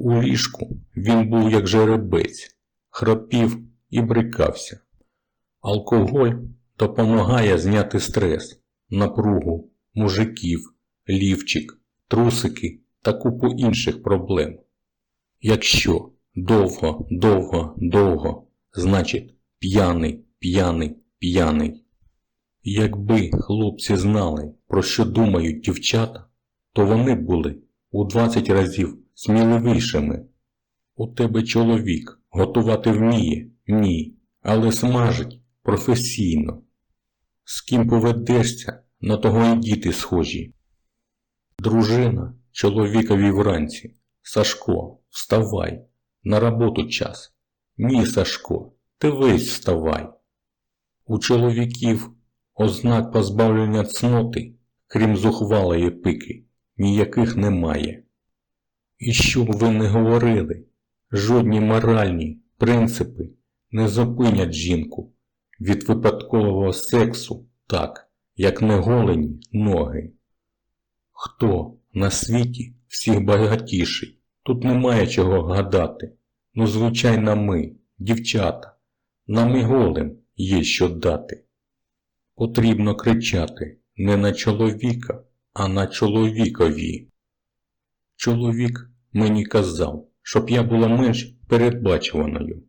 У ліжку він був як жеребець, храпів і брикався. Алкоголь допомагає зняти стрес, напругу, мужиків, лівчик, трусики та купу інших проблем. Якщо довго, довго, довго, значить п'яний, п'яний, п'яний. Якби хлопці знали, про що думають дівчата, то вони були у 20 разів сміливішими. У тебе чоловік готувати вміє? Ні, але смажить професійно. З ким поведешся, на того і діти схожі. Дружина чоловікові вранці. Сашко, вставай, на роботу час. Ні, Сашко, ти весь вставай. У чоловіків ознак позбавлення цноти, крім зухвалої пики, ніяких немає. І що б ви не говорили, жодні моральні принципи не зупинять жінку від випадкового сексу так, як не голені ноги. Хто на світі всіх багатіший? Тут немає чого гадати. Ну, звичайно, ми, дівчата, нам і голим є що дати. Потрібно кричати не на чоловіка, а на чоловікові. Чоловік мені казав, щоб я була менш передбачуваною.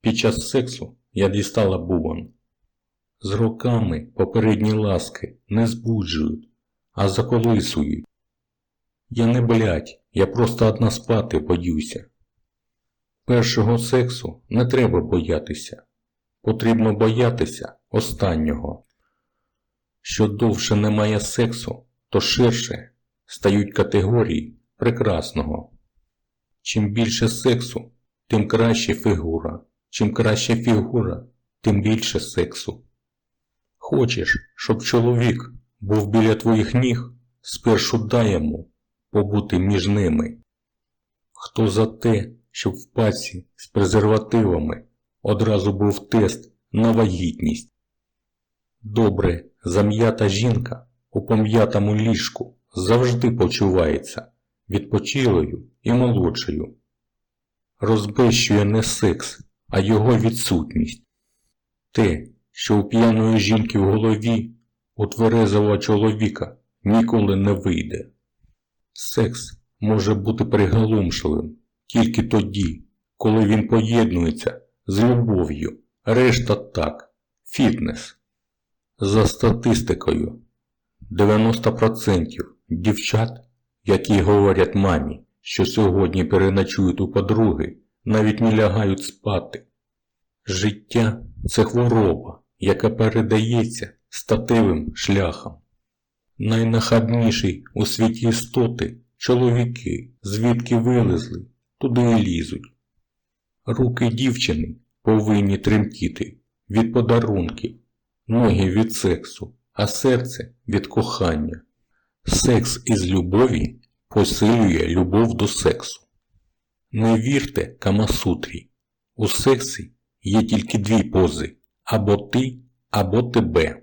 Під час сексу я дістала бубон. З роками попередні ласки не збуджують, а заколисують. Я не блядь, я просто одна спати боюся. Першого сексу не треба боятися. Потрібно боятися останнього. Що довше немає сексу, то ширше стають категорії прекрасного. Чим більше сексу, тим краще фігура. Чим краща фігура, тим більше сексу. Хочеш, щоб чоловік був біля твоїх ніг, спершу дай йому побути між ними. Хто за те, щоб в паці з презервативами одразу був тест на вагітність? Добре зам'ята жінка у пом'ятому ліжку завжди почувається відпочилою і молодшою. Розбещує не секс, а його відсутність. Те, що у п'яної жінки в голові у тверезого чоловіка ніколи не вийде. Секс може бути приголомшливим тільки тоді, коли він поєднується з любов'ю, решта так, фітнес. За статистикою, 90% дівчат, які говорять мамі, що сьогодні переночують у подруги, навіть не лягають спати. Життя це хвороба, яка передається статевим шляхом. Найнахабніші у світі істоти чоловіки, звідки вилезли, туди і лізуть. Руки дівчини повинні тремтіти від подарунків, ноги від сексу, а серце від кохання. Секс із любові посилює любов до сексу. Не вірте Камасутрі. У сексі є тільки дві пози або ти, або тебе.